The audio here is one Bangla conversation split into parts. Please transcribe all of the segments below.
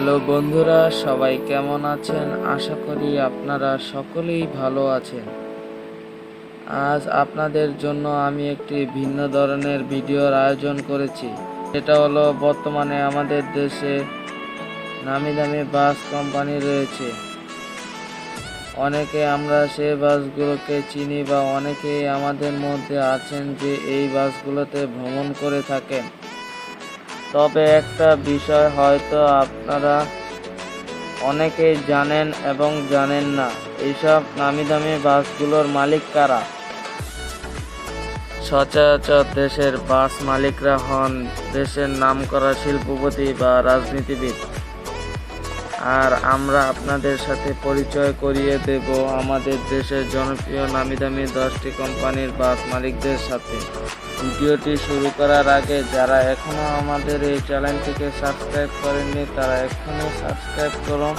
হ্যালো বন্ধুরা, সবাই কেমন আছেন? আশা করি আপনারা সকলেই ভালো আছেন। আজ আপনাদের জন্য আমি একটি ভিন্ন ধরনের ভিডিওর আয়োজন করেছি। এটা হলো, বর্তমানে আমাদের দেশে নামি দামি বাস কোম্পানি রয়েছে। অনেকে আমরা সেই বাসগুলোকে চিনি বা অনেকেই আমাদের মধ্যে আছেন যে এই বাসগুলোতে ভ্রমণ করে থাকেন। তবে একটা বিষয় হয়তো আপনারা অনেকেই জানেন এবং জানেন না এইসব নামি দামি বাসগুলোর মালিক কারা? সচরাচর দেশের বাস মালিকরা হন দেশের নামকরা শিল্পপতি বা রাজনীতিবিদ। আর আমরা আপনাদের সাথে পরিচয় করিয়ে দেব আমাদের দেশের জনপ্রিয় নামি দামি দশটি কোম্পানির বাস মালিকদের সাথে। ভিডিওটি শুরু করার আগে যারা এখনও আমাদের এই চ্যানেলটিকে সাবস্ক্রাইব করেননি, তারা এখনই সাবস্ক্রাইব করুন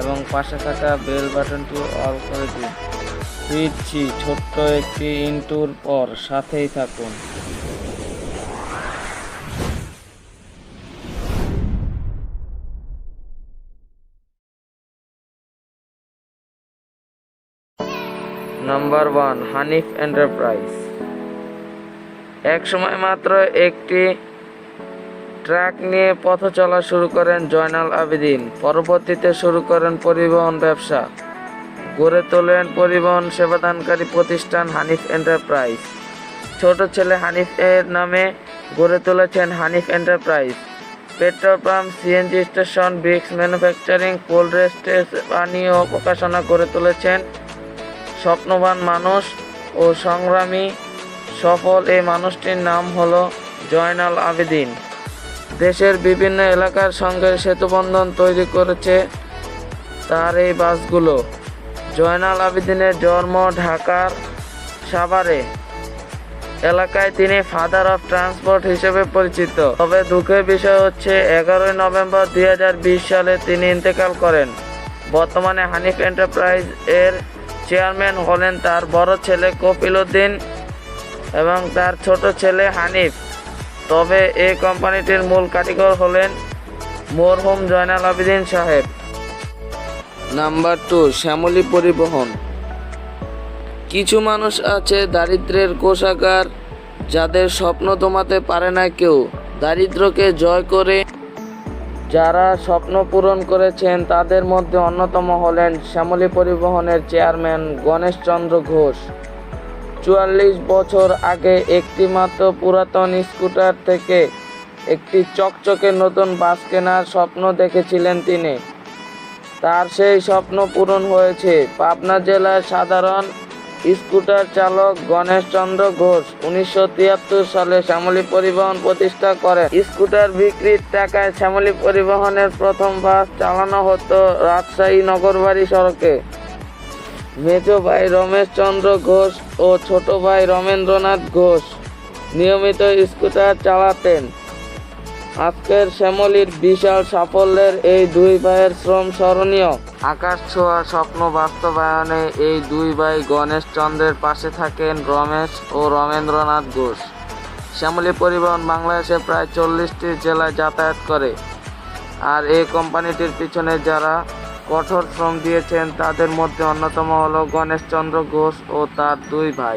এবং পাশে থাকা বেল বাটনটি অল করে দিন। ফিরছি ছোট্ট একটি ইন্টুর পর, সাথেই থাকুন। Number one, Hanif enterprise. এক সময় মাত্র একটি ট্রাক নিয়ে পথ চলা শুরু করেন জয়নাল আবেদিন। পরবর্তীতে শুরু করেন পরিবহন ব্যবসা। গড়ে তোলেন পরিবহন সেবাদানকারী প্রতিষ্ঠান হানিফ এন্টারপ্রাইজ। ছোট ছেলে হানিফ এর নামে গড়ে তুলেছেন Hanif enterprise. Petrol pump CNG station, bricks manufacturing, cold রেস্টের পানীয় প্রকাশনা গড়ে তুলেছেন স্বপ্নবান মানুষ ও সংগ্রামী সফল এই মানুষটির নাম হলো জয়নাল আবেদিন। দেশের বিভিন্ন এলাকার সঙ্গে সেতুবন্ধন তৈরি করেছে তার এই বাসগুলো। জয়নাল আবেদিনের জন্ম ঢাকার সাভারে। এলাকায় তিনি ফাদার অফ ট্রান্সপোর্ট হিসেবে পরিচিত। তবে দুঃখের বিষয় হচ্ছে, এগারোই নভেম্বর দুই হাজার বিশ সালে তিনি ইন্তেকাল করেন। বর্তমানে হানিফ এন্টারপ্রাইজ এর চেয়ারম্যান হলেন তার বড় ছেলে কপিল উদ্দিন। এবং তার ছোট ছেলে হানিফ। তবে এই কোম্পানিটির মূল কারিগর হলেন মরহুম জয়নাল আবেদিন সাহেব। নাম্বার টু, শ্যামলী পরিবহন। কিছু মানুষ আছে দারিদ্রের কোষাগার, যাদের স্বপ্ন দমাতে পারে না কেউ। দারিদ্রকে জয় করে যারা স্বপ্ন পূরণ করেছেন, তাদের মধ্যে অন্যতম হলেন শ্যামলী পরিবহনের চেয়ারম্যান গণেশচন্দ্র ঘোষ। চুয়াল্লিশ বছর আগে একটি মাত্র পুরাতন স্কুটার থেকে একটি চকচকে নতুন বাস কেনার স্বপ্ন দেখেছিলেন তিনি। তার সেই স্বপ্ন পূরণ হয়েছে। পাবনা জেলার সাধারণ স্কুটার চালক গণেশচন্দ্র ঘোষ উনিশশো তিয়াত্তর সালে শ্যামলী পরিবহন প্রতিষ্ঠা করেন। স্কুটার বিক্রির টাকায় শ্যামলী পরিবহনের প্রথম বাস চালানো হতো রাজশাহী নগরবাড়ি সড়কে। মেজ ভাই রমেশ চন্দ্র ঘোষ ও ছোট ভাই রমেন্দ্রনাথ ঘোষ নিয়মিত স্কুটার চালাতেন। আজকের শ্যামলির বিশাল সাফল্যের এই দুই ভাইয়ের শ্রম স্মরণীয়। আকাশ ছোঁয়া স্বপ্ন বাস্তবায়নে এই দুই ভাই গণেশ চন্দ্রের পাশে থাকেন রমেশ ও রমেন্দ্রনাথ ঘোষ। শ্যামলী পরিবহন বাংলাদেশে প্রায় চল্লিশটি জেলায় যাতায়াত করে। আর এই কোম্পানিটির পিছনে যারা কঠোর শ্রম দিয়েছেন তাদের মধ্যে অন্যতম হলো গণেশচন্দ্র ঘোষ ও তার দুই ভাই।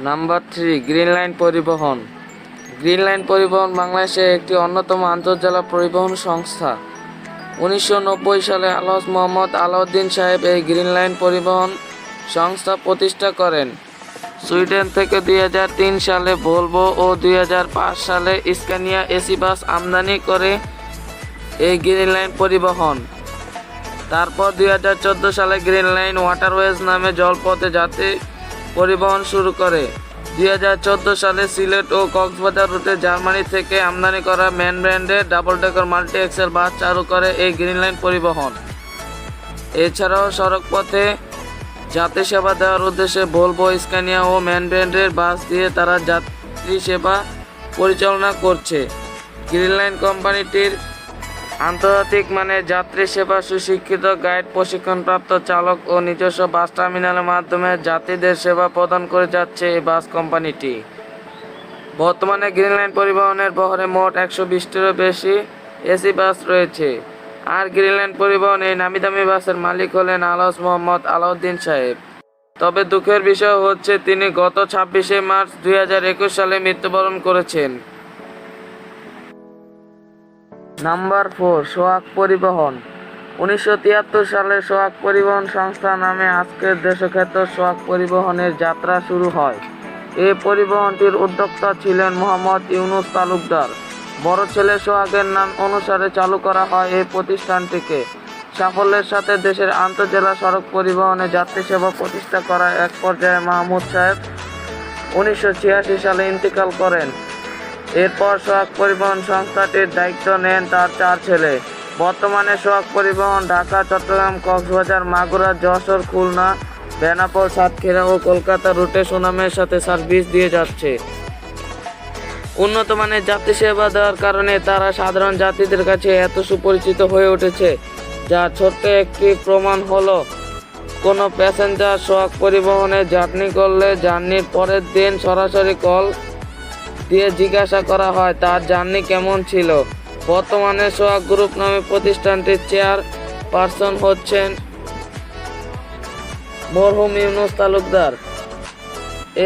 নাম্বার থ্রি, গ্রিন লাইন পরিবহন। গ্রিন লাইন পরিবহন বাংলাদেশে একটি অন্যতম আন্তর্জেলা পরিবহন সংস্থা। উনিশশো নব্বই সালে আলহাজ মোহাম্মদ আলাউদ্দিন সাহেব এই গ্রিন লাইন পরিবহন সংস্থা প্রতিষ্ঠা করেন। সুইডেন থেকে দুই হাজার তিন সালে ভলভো ও দুই হাজার পাঁচ সালে স্কানিয়া এসি বাস আমদানি করে এই গ্রিন লাইন পরিবহন। তারপর দুই হাজার চোদ্দ সালে গ্রিন লাইন ওয়াটারওয়েজ নামে জলপথে যাত্রী পরিবহন শুরু করে। দুই হাজার চোদ্দ সালে সিলেট ও কক্সবাজার রুটে জার্মানি থেকে আমদানি করা ম্যান ব্র্যান্ডের double decker multi axle bus চালু করে এই গ্রিন লাইন পরিবহন। এছাড়াও সড়কপথে যাত্রী সেবা দেওয়ার উদ্দেশ্যে ভলভো স্ক্যানিয়া ও ম্যান ব্র্যান্ডের বাস দিয়ে তারা যাত্রী সেবা পরিচালনা করছে। গ্রিন লাইন কোম্পানিটির আন্তর্জাতিক মানে যাত্রী সেবা সুশিক্ষিত গাইড প্রশিক্ষণপ্রাপ্ত চালক ও নিজস্ব বাস টার্মিনালের মাধ্যমে যাত্রীদের সেবা প্রদান করে যাচ্ছে এই বাস কোম্পানিটি। বর্তমানে গ্রিন লাইন পরিবহনের বহরে মোট একশো বিশটিরও বেশি এসি বাস রয়েছে। আর গ্রিন লাইন পরিবহন এই নামি দামি বাসের মালিক হলেন আলস মোহাম্মদ আলাউদ্দিন সাহেব। তবে দুঃখের বিষয় হচ্ছে, তিনি গত ছাব্বিশে মার্চ দুই হাজার একুশ সালে মৃত্যুবরণ করেছেন। নাম্বার ফোর, সোহাগ পরিবহন। উনিশশো তিয়াত্তর সালে সোহাগ পরিবহন সংস্থা নামে আজকের দেশখ্যাত সোহাগ পরিবহনের যাত্রা শুরু হয়। এই পরিবহনটির উদ্যোক্তা ছিলেন মোহাম্মদ ইউনুস তালুকদার। বড় ছেলে সোহাগের নাম অনুসারে চালু করা হয় এই প্রতিষ্ঠানটিকে। সাফল্যের সাথে দেশের আন্তজেলা সড়ক পরিবহনে যাত্রী সেবা প্রতিষ্ঠা করা এক পর্যায়ে মাহমুদ সাহেব উনিশশো ছিয়াশি সালে ইন্তিকাল করেন। এরপর সোহাগ পরিবহন সংস্থাটির দায়িত্ব নেন তার চার ছেলে। বর্তমানে সোহাগ পরিবহন ঢাকা, চট্টগ্রাম, কক্সবাজার, মাগুরা, যশোর, খুলনা, বেনাপোল, সাতক্ষীরা ও কলকাতা রুটে সুনামের সাথে সার্ভিস দিয়ে যাচ্ছে। উন্নত মানের যাত্রী সেবা দেওয়ার কারণে তারা সাধারণ যাত্রীদের কাছে এত সুপরিচিত হয়ে উঠেছে, যা ছোট্ট একটি প্রমাণ হলো। কোনো প্যাসেঞ্জার সোহাগ পরিবহনে জার্নি করলে জার্নির পরের দিন সরাসরি কল দিয়ে জিজ্ঞাসা করা হয়, তার জার্নি কেমন ছিল? বর্তমানে সোহাগ গ্রুপ নামে প্রতিষ্ঠানটির চেয়ার পারসন হচ্ছেন মরহুম ইউনুস তালুকদার।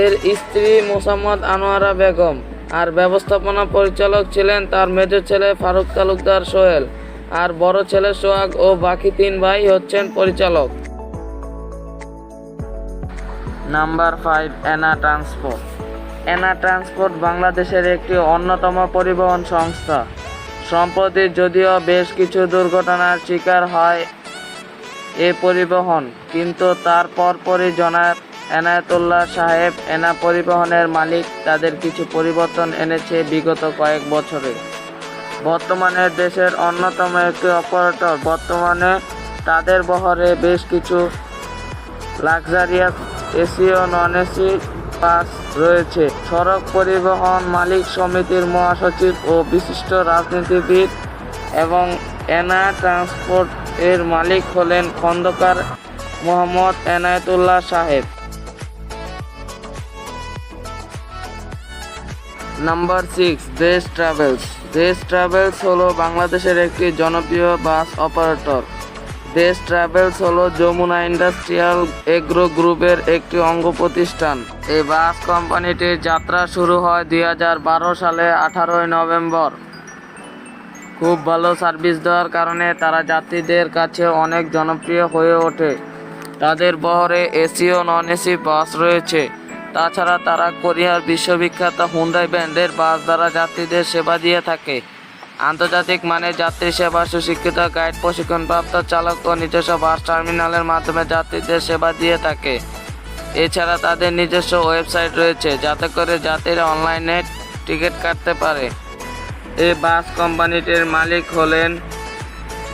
এর স্ত্রী মোসাম্মদ আনোয়ারা বেগম আর ব্যবস্থাপনা পরিচালক ছিলেন তার মেজ ছেলে ফারুক তালুকদার সোহেল আর বড় ছেলে সোহাগ ও বাকি তিন ভাই হচ্ছেন পরিচালক। Number five Ena transport Ena transport বাংলাদেশের একটি অন্যতম পরিবহন সংস্থা। সম্প্রতি যদিও বেশ কিছু দুর্ঘটনার শিকার হয় এ পরিবহন, কিন্তু তার পরপরই জনাব এনায়েতুল্লাহ সাহেব এনা পরিবহনের মালিক তাদের কিছু পরিবর্তন এনেছে বিগত কয়েক বছরে। বর্তমানে দেশের অন্যতম একটি অপারেটর, বর্তমানে তাদের বহরে বেশ কিছু লাক্সারিয়াস এসি ও নন এসি বাস রয়েছে। সড়ক পরিবহন মালিক সমিতির মহাসচিব ও বিশিষ্ট রাজনীতিবিদ এবং এনা ট্রান্সপোর্ট এর মালিক হলেন Khandakar Mohammad Enayetullah Saheb. Number six, Desh travels. Desh travels হলো বাংলাদেশের একটি জনপ্রিয় বাস অপারেটর। দেশ ট্রাভেলস হলো যমুনা ইন্ডাস্ট্রিয়াল এগ্রো গ্রুপের একটি অঙ্গ প্রতিষ্ঠান। এই বাস কোম্পানিটির যাত্রা শুরু হয় দুই হাজার বারো সালে, আঠারোই নভেম্বর। খুব ভালো সার্ভিস দেওয়ার কারণে তারা যাত্রীদের কাছে অনেক জনপ্রিয় হয়ে ওঠে। তাদের বহরে এসি ও নন এসি বাস রয়েছে। তাছাড়া তারা কোরিয়ার বিশ্ববিখ্যাত হুন্ডাই ব্র্যান্ডের বাস দ্বারা যাত্রীদের সেবা দিয়ে থাকে। আন্তর্জাতিক মানের যাত্রী সেবা, সুশিক্ষিত, গাইড, প্রশিক্ষণপ্রাপ্ত চালক ও নিজস্ব বাস টার্মিনালের মাধ্যমে যাত্রীদের সেবা দিয়ে থাকে। এছাড়া তাদের নিজস্ব ওয়েবসাইট রয়েছে, যাতে করে যাত্রীরা অনলাইনে টিকিট কাটতে পারে। এই বাস কোম্পানিটির মালিক হলেন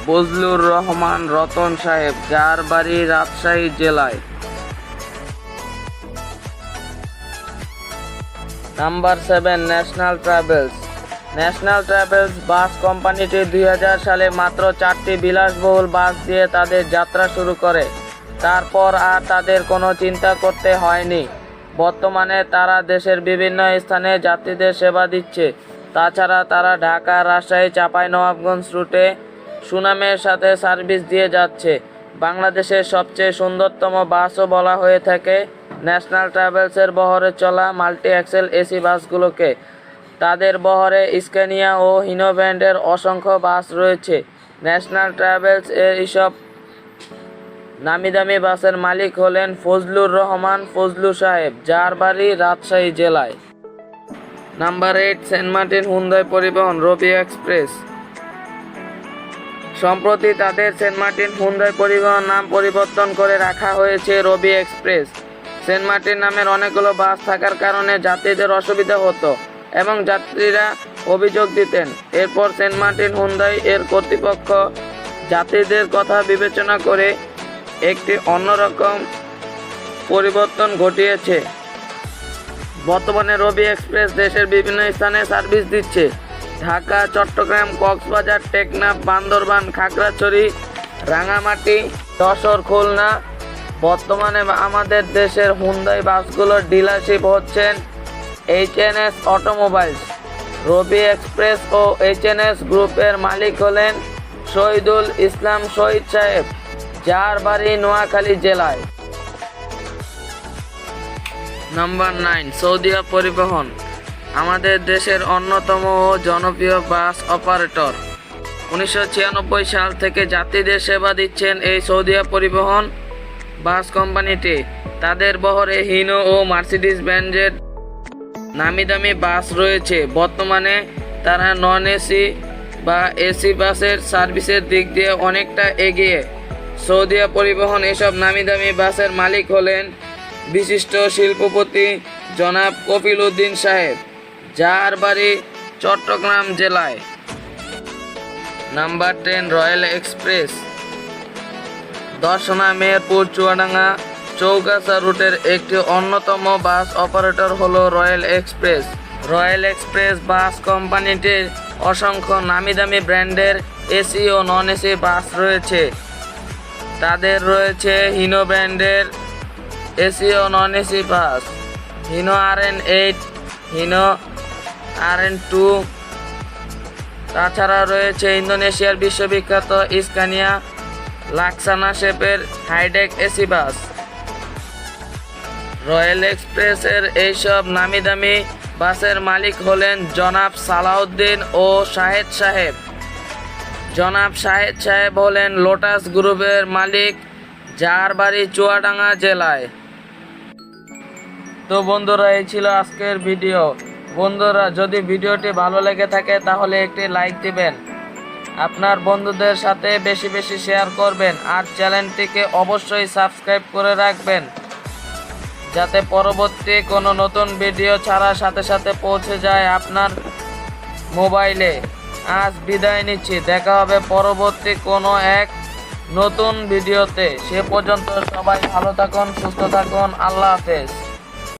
বজলুর রহমান রতন সাহেব যার বাড়ি রাজশাহী জেলায়। Number seven, national travels. National travels bus কোম্পানিটি দুই হাজার সালে মাত্র চারটি বিলাসবহুল বাস দিয়ে তাদের যাত্রা শুরু করে। তারপর আর তাদের কোনো চিন্তা করতে হয়নি। বর্তমানে তারা দেশের বিভিন্ন স্থানে যাত্রীদের সেবা দিচ্ছে। তাছাড়া তারা ঢাকা, রাজশাহী, চাঁপাইনবাবগঞ্জ রুটে সুনামের সাথে সার্ভিস দিয়ে যাচ্ছে। বাংলাদেশের সবচেয়ে সুন্দরতম বাসও বলা হয়ে থাকে ন্যাশনাল ট্রাভেলসের বহরে চলা মাল্টি এক্সেল এসি বাসগুলোকে। তাদের বহরে স্ক্যানিয়া ও হিনো ব্র্যান্ডের অসংখ্য বাস রয়েছে। ন্যাশনাল ট্রাভেলস এর এইসব নামি দামি বাসের মালিক হলেন ফজলুর রহমান ফজলু সাহেব যার বাড়ি রাজশাহী জেলায়। Number eight, Saint Martin Hyundai পরিবহন, রবি এক্সপ্রেস। সম্প্রতি তাদের সেন্ট মার্টিন হুন্দাই পরিবহন নাম পরিবর্তন করে রাখা হয়েছে রবি এক্সপ্রেস। সেন্ট মার্টিন নামের অনেকগুলো বাস থাকার কারণে যাত্রীদের অসুবিধা হতো। এবং যাত্রীরা অভিযোগ দিতেন। এরপর সেন্ট মার্টিন হুন্দাই এর কর্তৃপক্ষ যাত্রীদের কথা বিবেচনা করে একটি অন্যরকম পরিবর্তন ঘটিয়েছে। বর্তমানে রবি এক্সপ্রেস দেশের বিভিন্ন স্থানে সার্ভিস দিচ্ছে। ঢাকা, চট্টগ্রাম, কক্সবাজার, টেকনাফ, বান্দরবান, খাগড়াছড়ি রাঙামাটি যশোর, খুলনা। বর্তমানে আমাদের দেশের হুন্দাই বাসগুলোর ডিলারশিপ হচ্ছেন এইচএনএস অটোমোবাইলস রবি এক্সপ্রেস ও এইচএনএস গ্রুপের মালিক হলেন শহীদুল ইসলাম শহীদ সাহেব যার বাড়ি নোয়াখালী জেলায়। নাম্বার নাইন সৌদিয়া পরিবহন, আমাদের দেশের অন্যতম ও জনপ্রিয় বাস অপারেটর। উনিশশো ছিয়ানব্বই সাল থেকে যাত্রীদের সেবা দিচ্ছেন এই সৌদিয়া পরিবহন বাস কোম্পানিটি। তাদের বহরে হিনো ও মার্সিডিস ব্র্যান্ডের নামি দামি বাস রয়েছে। বর্তমানে তারা নন এসি বা এসি বাসের সার্ভিসের দিক দিয়ে অনেকটা এগিয়ে। সৌদিয়া পরিবহন এসব নামি দামি বাসের মালিক হলেন বিশিষ্ট শিল্পপতি জনাব কপিল উদ্দিন সাহেব, যার বাড়ি চট্টগ্রাম জেলায়। Number ten royal express, Darshana Meherpur, Chuadanga. Chougachha রুটের একটি অন্যতম বাস অপারেটর হলো royal express. Royal express bus কোম্পানিটির অসংখ্য নামি দামি ব্র্যান্ডের এসি ও নন এসি বাস রয়েছে। তাদের রয়েছে হিনো ব্র্যান্ডের এসি ও non AC bus. Hino R N eight, Hino R N two. তাছাড়া রয়েছে ইন্দোনেশিয়ার বিশ্ববিখ্যাত ইস্কানিয়া লাক্সানা শেপের হাইডেক এসি বাস। রয়্যাল এক্সপ্রেসের এইসব নামি দামি বাসের মালিক হলেন জনাব সালাউদ্দিন ও শাহেদ সাহেব। জনাব শাহেদ সাহেব হলেন লোটাস গ্রুপের মালিক যার বাড়ি চুয়াডাঙ্গা জেলায়। তো বন্ধুরা, এই ছিল আজকের ভিডিও। বন্ধুরা, যদি ভিডিওটি ভালো লেগে থাকে তাহলে একটি লাইক দিবেন। আপনার বন্ধুদের সাথে বেশি বেশি শেয়ার করবেন আর চ্যানেলটিকে অবশ্যই সাবস্ক্রাইব করে রাখবেন। যাতে পরবর্তী কোনো নতুন ভিডিও ছাড়ার সাথে সাথে পৌঁছে যায় আপনার মোবাইলে। আজ বিদায় নিচ্ছি। দেখা হবে পরবর্তী কোনো এক নতুন ভিডিওতে। সে পর্যন্ত সবাই ভালো থাকুন, সুস্থ থাকুন। আল্লাহ হাফেজ।